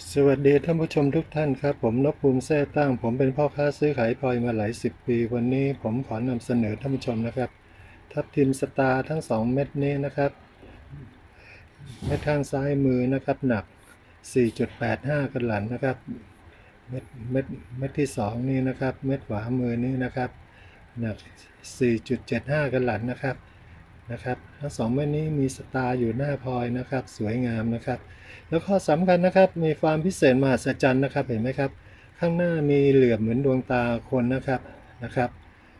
สวัสดีท่านผู้ชมทุกท่านครับ ผมนพภูมิแท้ตั้ง ผมเป็นพ่อค้าซื้อขายพลอยมาหลายสิบปี วันนี้ผมขอนำเสนอท่านผู้ชมนะครับ ทับทิมสตาร์ทั้งสองเม็ดนี้นะครับเม็ดทางซ้ายมือนะครับ หนัก 4.85 กันหลันนะครับ เม็ดเม็ดเม็ดที่สองนี่นะครับ เม็ดขวามือนี่นะครับ หนัก 4.75 กันหลันนะครับ นะครับทั้งสองเม็ดนี้มีสตาร์อยู่หน้าพลอยนะครับ สวยงามนะครับ แล้วข้อสำคัญนะครับ มีความพิเศษมหัศจรรย์นะครับ เห็นไหมครับ ข้างหน้ามีเหลือบเหมือนดวงตาคนนะครับนะครับ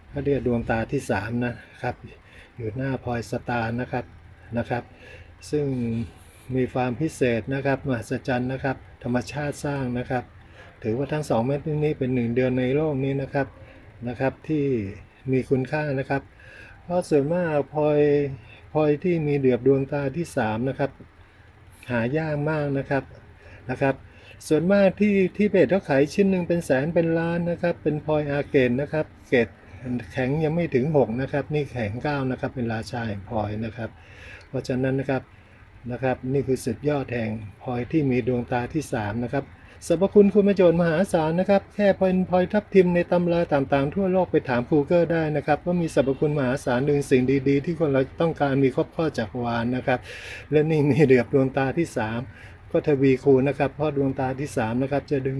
เขาเรียกดวงตาที่สามนะครับ อยู่หน้าพลอยสตาร์นะครับนะครับ ซึ่งมีความพิเศษนะครับมหัศจรรย์นะครับ ธรรมชาติสร้างนะครับ ถือว่าทั้งสองเม็ดนี้เป็นหนึ่งเดือนในโลกนี้นะครับนะครับ ที่มีคุณค่านะครับ ราะส่วนมากพลอยพลอยที่มีเหลือบดวงตาที่สามนะครับ หายากมากนะครับนะครับ ส่วนมากที่ที่เพจเขาขายชิ้นหนึ่งเป็นแสนเป็นล้านนะครับ เป็นพลอยอาเกตนะครับ เกตแข็งยังไม่ถึง 6 นะครับ นี่แข็ง 9 นะครับ เป็นราชาแห่งพลอยนะครับ เพราะฉะนั้นนะครับนะครับ นี่คือสุดยอดแห่งพลอยที่มีดวงตาที่ 3 นะครับ สรรพคุณคุณประโยชน์มหาศาลนะครับ แค่เป็นพลอยทับทิมในตำราต่างๆ ทั่วโลกไปถาม Google ได้นะครับ ว่ามีสรรพคุณมหาศาลดึงสิ่งดีๆ ที่คนเราต้องการมีครอบครอจักรวาลนะครับ และนี่มีเดือบดวงตาที่ 3 ก็ทวีคูณนะครับเพราะดวงตาที่3นะครับจะดึง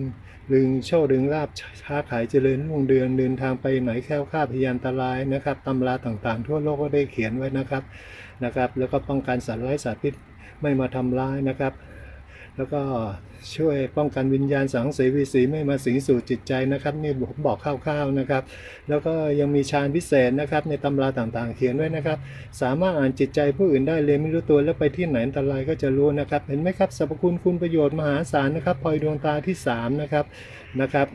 ดึงโชคดึงลาบค้าขายเจริญรุ่งเรืองเดินทางไปไหนแค้วคาดพยานตรายนะครับตำราต่างๆ ทั่วโลกก็ได้เขียนไว้นะครับนะครับ แล้วก็ป้องกันสัตว์ไร้สัตว์พิษไม่มาทำร้ายนะครับ แล้วก็ช่วยป้องกันวิญญาณสังเสวีสีไม่มาสิงสู่จิตใจนะครับนี่ผมบอกคร่าวๆนะครับ แล้วก็ยังมีฌานพิเศษนะครับในตำราต่างๆ เขียนไว้นะครับ สามารถอ่านจิตใจผู้อื่นได้เลยไม่รู้ตัวแล้วไปที่ไหนอันตรายก็จะรู้นะครับ เห็นไหมครับสรรพคุณคุณประโยชน์มหาศาลนะครับพลอยดวงตาที่สามนะครับนะครับ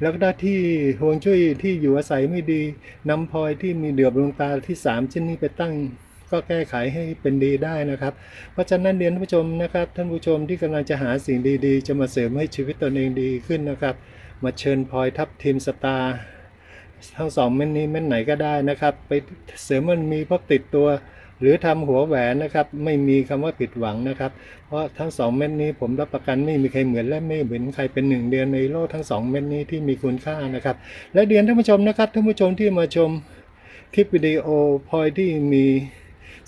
แล้วก็ที่ฮวงจุ้ยที่อยู่อาศัยไม่ดีนำพลอยที่มีเดือบดวงตาที่สามเช่นนี้ไปตั้ง ก็แก้ไขให้เป็นดีได้นะครับ เพราะฉะนั้นเรียนท่านผู้ชมนะครับ ท่านผู้ชมที่กำลังจะหาสิ่งดีๆ จะมาเสริมให้ชีวิตตนเองดีขึ้นนะครับ มาเชิญพลอยทับทีมสตาร์ทั้งสองเม็ดนี้เม็ดไหนก็ได้นะครับ ไปเสริมมันมีพกติดตัว หรือทำหัวแหวนนะครับไม่มีคำว่าผิดหวังนะครับ เพราะทั้งสองเม็ดนี้ผมรับประกันไม่มีใครเหมือนและไม่เหมือนใครเป็นหนึ่งเดียวในโลกทั้งสองเม็ดนี้ที่มีคุณค่านะครับ และเรียนท่านผู้ชมนะครับท่านผู้ชมที่มาชมคลิปวิดีโอพลอยที่มี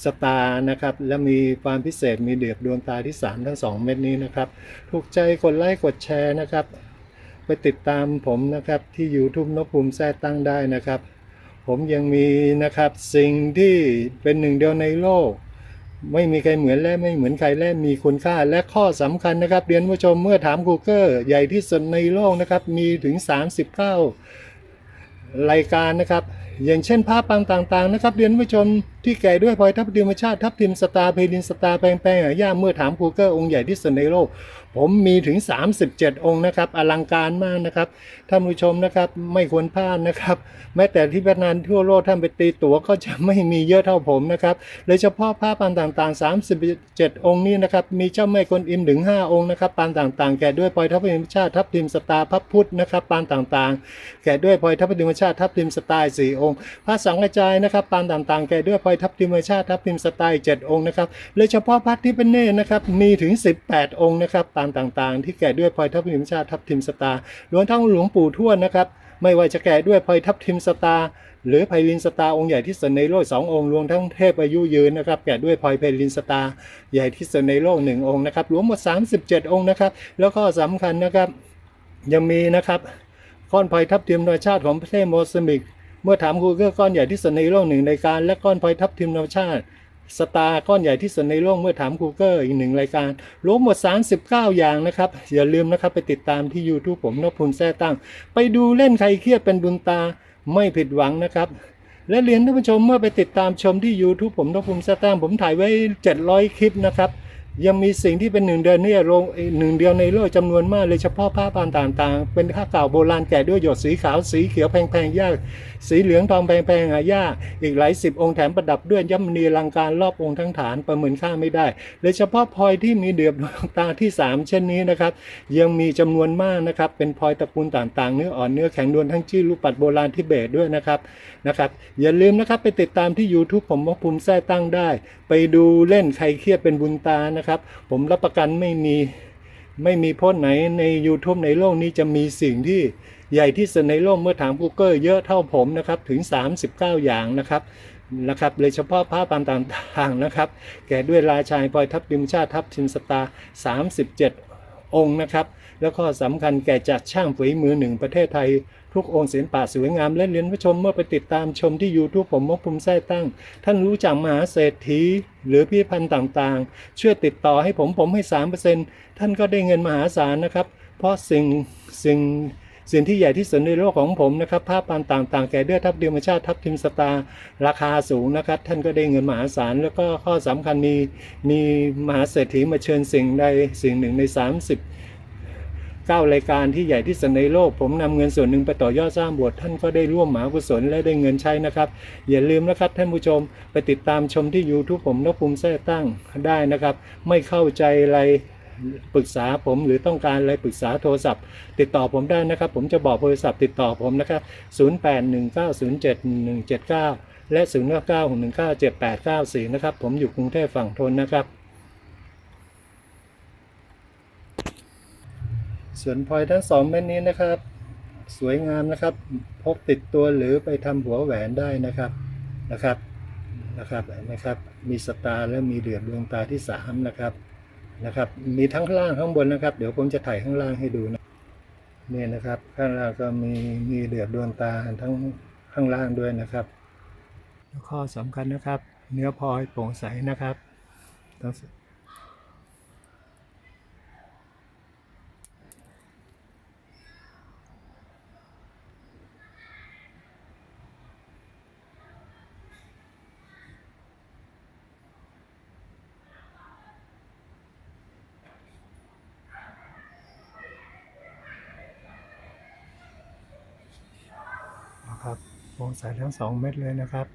สตาร์นะครับ และมีความพิเศษมีเดือบดวงตาที่ 3 ทั้ง 2 เม็ดนี้นะครับถูกใจกดไลค์กดแชร์นะครับ ไปติดตามผมนะครับที่ YouTube นพภูมิแท้ตั้งได้นะครับ ผมยังมีนะครับสิ่งที่เป็นหนึ่งเดียวในโลก ไม่มีใครเหมือนและไม่เหมือนใครและมีคุณค่าและข้อสำคัญนะครับเรียนผู้ชมเมื่อถาม Google ใหญ่ที่สุดในโลกนะครับมีถึง 39 รายการนะครับ อย่างเช่นภาพปางต่างๆนะครับเรียนผู้ชมที่แก่ด้วยพลอยทับทิมชาติทับทิมสตาร์เพลินสตาร์แปลงแปลงหายาเมื่อถาม Google องค์ใหญ่ที่สุดในโลก ผมมีถึง 37 องค์นะครับอลังการมากนะครับท่านผู้ชมนะครับไม่ควรพลาดนะครับ แม้แต่ที่พนันทั่วโลกท่านไปตีตั๋วก็จะไม่มีเยอะเท่าผมนะครับโดยเฉพาะผ้าปานต่างๆ 37 องค์นี้นะครับมีเจ้าแม่กวนอิมถึง 5 องค์นะครับปานต่างๆ แก่ด้วยพลอยทัพทิมชาติทัพทิมสตาร์พระพุทธนะครับปานต่างๆ แก่ด้วยพลอยทัพทิมชาติทัพทิมสตาร์สี่องค์พระสังฆจายนะครับปานต่างๆ แก่ด้วยพลอยทัพทิมชาติทัพทิมสตาร์อีกเจ็ดองค์นะครับโดยเฉพาะพระที่เป็นเน่นะครับมีถึง 18 องค์นะครับปานต่างๆ ที่แก่ด้วยพลอยทัพทิมชาติทัพทิมสตาร์รวมทั้งหลวงปู่ทวดนะครับไม่ว่าจะแก่ด้วยพลอยทับทิมสตาร์หรือไพลินสตาองค์ใหญ่ที่สุดในโลกสององค์รวมทั้งเทพอายุยืนนะครับแก่ด้วยพลอยไพลินสตาใหญ่ที่สุดในโลกหนึ่งองค์นะครับรวมหมด 37 องค์นะครับแล้วก็สำคัญนะครับยังมีนะครับก้อนพลอยทับทิมธรรมชาติของประเทศโมซัมบิก เมื่อถามกูเกอร์ก้อนใหญ่ที่สุดในโลกหนึ่งรายการ และก้อนพลอยทับทิมธรรมชาติสตาร์ก้อนใหญ่ที่สุดในโลกเมื่อถาม Google อีกหนึ่งรายการรวมหมด 39 อย่างนะครับ อย่าลืมนะครับไปติดตามที่ YouTube ผมนพพุนแท้ตั้ง ไปดูเล่นใครเครียดเป็นบุญตาไม่ผิดหวังนะครับ และเรียนท่านผู้ชมเมื่อไปติดตามชมที่ YouTube ผมนพพุนแท้ตั้ง ผมถ่ายไว้ 700 คลิปนะครับ ยังมีสิ่งที่เป็นหนึ่งเดือนเนี่ยลงหนึ่งเดียวในโลกจำนวนมากเลยเฉพาะผ้าปานต่างๆ เป็นผ้าเก่าโบราณแกะด้วยหยดสีขาวสีเขียวแพงๆยาก สีเหลืองทองแพงๆหายากอีกหลายสิบองค์แถมประดับด้วยย่ำมณีลังการรอบองค์ทั้งฐานประเมินค่าไม่ได้โดยเฉพาะพลอยที่มีเดือบดวงตาที่ 3 เช่นนี้นะครับ ยังมีจำนวนมากนะครับ เป็นพลอยตระกูลต่างๆ เนื้ออ่อนเนื้อแข็งดวนทั้งชื่อรูปปัดโบราณทิเบตด้วยนะครับนะครับอย่าลืมนะครับไปติดตามที่ YouTube ผมว่าภูมิแท้ตั้งได้ ไปดูเล่นใครเครียดเป็นบุญตานะครับผมรับประกันไม่มีไม่มีโพสไหนใน YouTube ในโลกนี้จะมีสิ่งที่ใหญ่ที่สุดในโลกเมื่อถาม Google เยอะเท่าผมนะครับถึง 39 อย่างนะครับนะครับโดยเฉพาะภาพปามต่างๆนะครับ แก่ด้วยราชายพลอยทับดิมชาติทับทิมสตาร์37 องค์นะครับ แล้วก็สำคัญแก่จัดช่างฝีมือหนึ่งประเทศไทย ทุกองค์ศิลปะสวยงามและเรียนผู้ชมเมื่อไปติดตามชมที่ YouTube ผมมกภูมิแท้ตั้ง ท่านรู้จักมหาเศรษฐี หรือพิพิธภัณฑ์ต่างๆ ช่วยติดต่อให้ผมผมให้ 3%ท่านก็ได้เงินมหาศาลนะครับ เพราะสิ่งสิ่ง สิ่งที่ใหญ่ที่สุดในโลกของผมนะครับภาพปานต่างๆแก่เดือทับเดียมชาติทับทิมสตาราคาสูงนะครับ ท่านก็ได้เงินมหาศาลแล้วก็ข้อสำคัญมีมีมหาเศรษฐีมาเชิญสิ่งใดสิ่งหนึ่งใน 30 9รายการที่ใหญ่ที่สุดในโลก ผมนำเงินส่วนหนึ่งไปต่อยอดสร้างบสถ์ท่านก็ได้ร่วมหมหากุศลและได้เงินใช้นะครับ อย่าลืมนะครับท่านผู้ชมไปติดตามชมที่ YouTube ผมนกภูมิแท้ตั้งได้นะครับ ไม่เข้าใจอะไร ปรึกษาผมหรือต้องการอะไรปรึกษาโทรศัพท์ ติดต่อผมได้นะครับ ผมจะบอกโทรศัพท์ติดต่อผมนะครับ 0819071179 และ 0991978894 นะครับ ผมอยู่กรุงเทพฝั่งทนนะครับ ส่วนพลอยทั้งสองเม็ดนี้นะครับ สวยงามนะครับ พกติดตัวหรือไปทำหัวแหวนได้นะครับนะครับนะครับนไหมครับ มีสตาร์และมีเดือดดวงตาที่สามนะครับ นะครับ มีทั้งข้างล่างข้างบนนะครับ เดี๋ยวผมจะถ่ายข้างล่างให้ดูนะนี่นะครับ ข้างล่างก็มีมีเดือดดวงตาทั้งข้างล่างด้วยนะครับแล้วข้อสำคัญนะครับ เนื้อพลอยโปร่งใสนะครับ วงนะครับโปรใสทั้งสองเม็ดเลยนะครับ